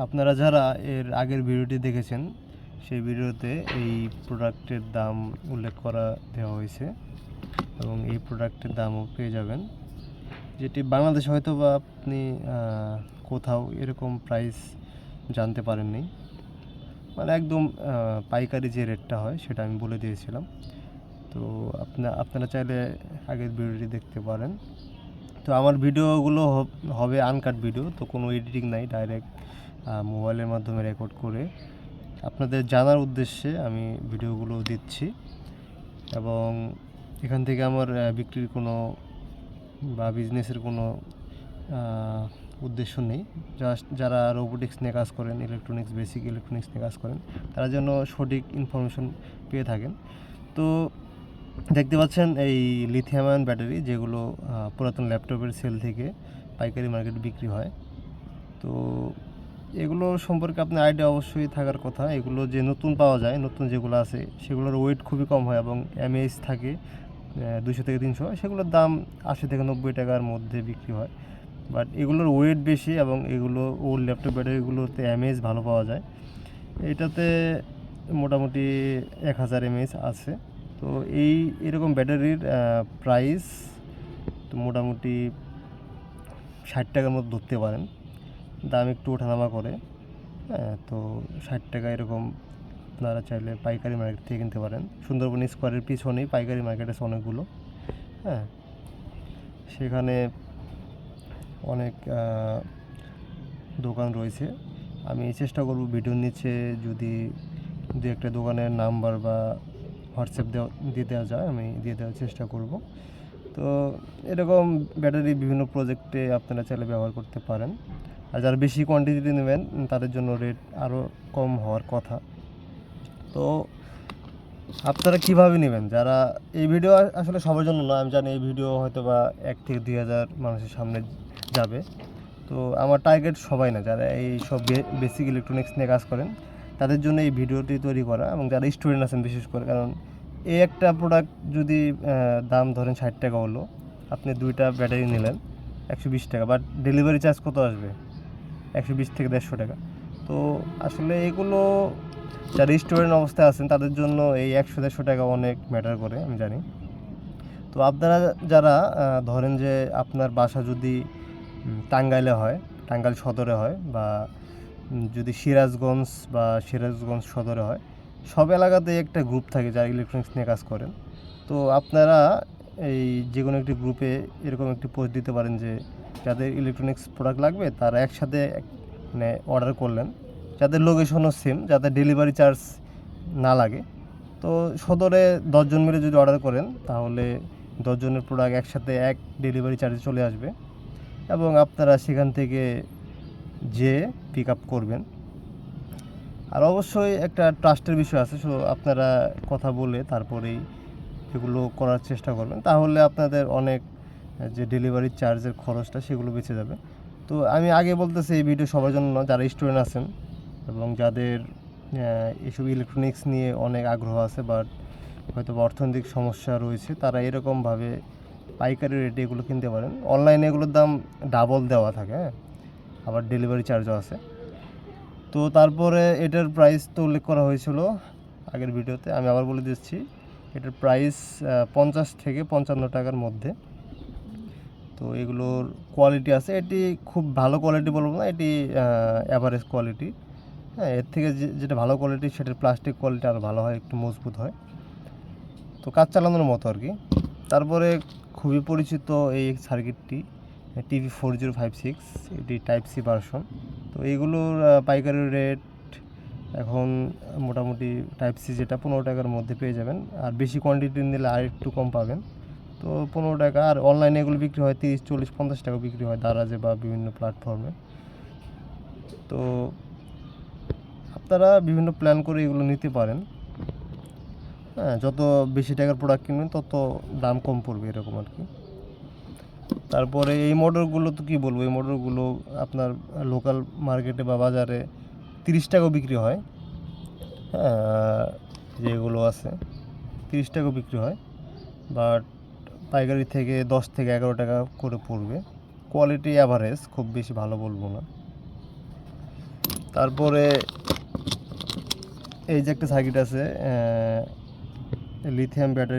আপনারা যারা এর আগের ভিডিওটি দেখেছেন, সেই ভিডিওতে এই প্রোডাক্টের দাম উল্লেখ করা দেওয়া হয়েছে এবং এই প্রোডাক্টের দামও পেয়ে যাবেন। যেটি বাংলাদেশে হয়তো বা আপনি কোথাও এরকম প্রাইস জানতে পারেননি। মানে একদম পাইকারি যে রেটটা হয় সেটা আমি বলে দিয়েছিলাম। তো আপনা, আপনারা চাইলে আগের ভিডিওটি দেখতে পারেন। তো আমার ভিডিওগুলো হব- আনকাট ভিডিও তো কোনো এডিটিং নাই ডাইরেক্ট মোবাইলের মাধ্যমে রেকর্ড করে আপনাদের জানার উদ্দেশ্যে আমি ভিডিওগুলো দিচ্ছি। এবং এখান থেকে আমার বিক্রির কোনো বা বিজনেসের কোনো উদ্দেশ্য নেই। জাস্ট যারা রোবোটিক্স নিয়ে কাজ করেন ইলেকট্রনিক্স বেসিক ইলেকট্রনিক্স নিয়ে কাজ করেন, তারা যেন সঠিক ইনফরমেশন পেয়ে থাকেন। তো দেখতে পাচ্ছেন এই লিথিয়াম আয়ন ব্যাটারি যেগুলো পুরাতন ল্যাপটপের সেল থেকে পাইকারি মার্কেটে বিক্রি হয়। তো এগুলো সম্পর্কে আপনার আইডিয়া অবশ্যই থাকার কথা। এগুলো যে নতুন পাওয়া যায়, নতুন যেগুলো আছে, সেগুলোর ওয়েট খুবই কম হয় এবং এমএএইচ থাকে দুশো থেকে তিনশো, সেগুলোর দাম আশি থেকে নব্বই টাকার মধ্যে বিক্রি হয়। বাট এগুলোর ওয়েট বেশি এবং এগুলো ওল্ড ল্যাপটপ ব্যাটারিগুলোতে এমএএইচ ভালো পাওয়া যায়। এটাতে মোটামুটি এক হাজার এমএএইচ আছে। তো এই এরকম ব্যাটারির প্রাইস তো মোটামুটি ষাট টাকার মতো ধরতে পারেন। দাম একটু ওঠানামা করে হ্যাঁ তো ষাট টাকা এরকম আপনারা চাইলে পাইকারি মার্কেট থেকে কিনতে পারেন। সুন্দরবন স্কোয়ারের পিছনেই পাইকারি মার্কেট আছে অনেকগুলো হ্যাঁ। সেখানে অনেক দোকান রয়েছে। আমি চেষ্টা করব ভিডিওর নিচে যদি দু একটা দোকানের নাম্বার বা হোয়াটসঅ্যাপ দেওয়া, দিয়ে দেওয়া যায়, আমি দিয়ে দেওয়ার চেষ্টা করব। তো এরকম ব্যাটারি বিভিন্ন প্রজেক্টে আপনারা চাইলে ব্যবহার করতে পারেন। আর যারা বেশি কোয়ান্টিটিতে নেবেন, তাদের জন্য রেট আরও কম হওয়ার কথা। তো আপনারা কীভাবে নেবেন? যারা এই ভিডিও আসলে সবার জন্য না, আমি জানি এই ভিডিও হয়তো বা এক থেকে দুই হাজার মানুষের সামনে যাবে। তো আমার টার্গেট সবাই না, যারা এই সব বেসিক ইলেকট্রনিক্স নিয়ে কাজ করেন তাদের জন্য এই ভিডিওটি তৈরি করা এবং যারা স্টুডেন্ট আছেন বিশেষ করে, কারণ এই একটা প্রোডাক্ট যদি দাম ধরেন ষাট টাকা হলো, আপনি দুইটা ব্যাটারি নিলেন, একশো বিশ টাকা বাট ডেলিভারি চার্জ কত আসবে? একশো বিশ থেকে দেড়শো টাকা। তো আসলে এগুলো, যারা স্টুডেন্ট অবস্থায় আছেন, তাদের জন্য এই একশো দেড়শো টাকা অনেক ম্যাটার করে, আমি জানি। তো আপনারা যারা ধরেন যে আপনার বাসা যদি টাঙ্গাইলে হয়, টাঙ্গাইল সদরে হয় বা যদি সিরাজগঞ্জ বা সিরাজগঞ্জ সদরে হয়, সব এলাকাতেই একটা গ্রুপ থাকে যারা ইলেকট্রনিক্স নিয়ে কাজ করেন। তো আপনারা এই যে কোনো একটি গ্রুপে এরকম একটি পোস্ট দিতে পারেন যে, যাদের ইলেকট্রনিক্স প্রোডাক্ট লাগবে, তারা একসাথে মানে অর্ডার করলেন। যাদের লোকেশনও সেম যাদের ডেলিভারি চার্জ না লাগে। তো সদরে দশজন মিলে যদি অর্ডার করেন, তাহলে দশজনের প্রোডাক্ট একসাথে এক ডেলিভারি চার্জে চলে আসবে। এবং আপনারা সেখান থেকে যে পিক আপ করবেন। আর অবশ্যই একটা ট্রাস্টের বিষয় আছে, সো আপনারা কথা বলে তারপরেই এগুলো করার চেষ্টা করবেন। তাহলে আপনাদের অনেক, যে ডেলিভারি চার্জের খরচটা সেগুলো বেঁচে যাবে। তো আমি আগে বলতেছি, এই ভিডিও সবার জন্য যারা স্টুডেন্ট আছেন এবং যাদের এসব ইলেকট্রনিক্স নিয়ে অনেক আগ্রহ আছে বাট হয়তো অর্থনৈতিক সমস্যা রয়েছে, তারা এরকমভাবে পাইকারি রেটে এগুলো কিনতে পারেন। অনলাইনে এগুলোর দাম ডাবল দেওয়া থাকে হ্যাঁ? আবার ডেলিভারি চার্জও আছে। তো তারপরে এটার প্রাইস তো উল্লেখ করা হয়েছিল আগের ভিডিওতে, আমি আবার বলে দিচ্ছি, এটার প্রাইস পঞ্চাশ থেকে পঞ্চান্ন টাকার মধ্যে। তো এগুলোর কোয়ালিটি আছে। এটি খুব ভালো কোয়ালিটি বলব না, এটি অ্যাভারেজ কোয়ালিটি হ্যাঁ এর থেকে যেটা ভালো কোয়ালিটি সেটার প্লাস্টিক কোয়ালিটি আরও ভালো হয়, একটু মজবুত হয়। তো কাজ চালানোর মতো আর কি। তারপরে খুবই পরিচিত এই সার্কিটটি TV four zero five six, এটি টাইপ সি ভার্সন তো এইগুলোর পাইকারি রেট এখন মোটামুটি টাইপ সি যেটা, পনেরো টাকার মধ্যে পেয়ে যাবেন। আর বেশি কোয়ান্টিটি নিলে আর একটু কম পাবেন। তো পনেরো টাকা, আর অনলাইনে এগুলো বিক্রি হয় তিরিশ, চল্লিশ, পঞ্চাশ টাকা বিক্রি হয় দারাজে বা বিভিন্ন প্ল্যাটফর্মে তো আপনারা বিভিন্ন প্ল্যান করে এগুলো নিতে পারেন। হ্যাঁ যত বেশি টাকার প্রোডাক্ট কিনবেন, তত দাম কম পড়বে এরকম আর কি। তারপরে এই মডেলগুলো তো কী বলব, এই মোটরগুলো আপনার লোকাল মার্কেটে বা বাজারে তিরিশ টাকাও বিক্রি হয়। হ্যাঁ যেগুলো আছে, তিরিশ টাকাও বিক্রি হয়। বাট পাইকারি থেকে দশ থেকে এগারো টাকা করে পড়বে। কোয়ালিটি অ্যাভারেজ খুব বেশি ভালো বলব না। তারপরে এই যে একটা সার্কিট আছে লিথিয়াম ব্যাটারি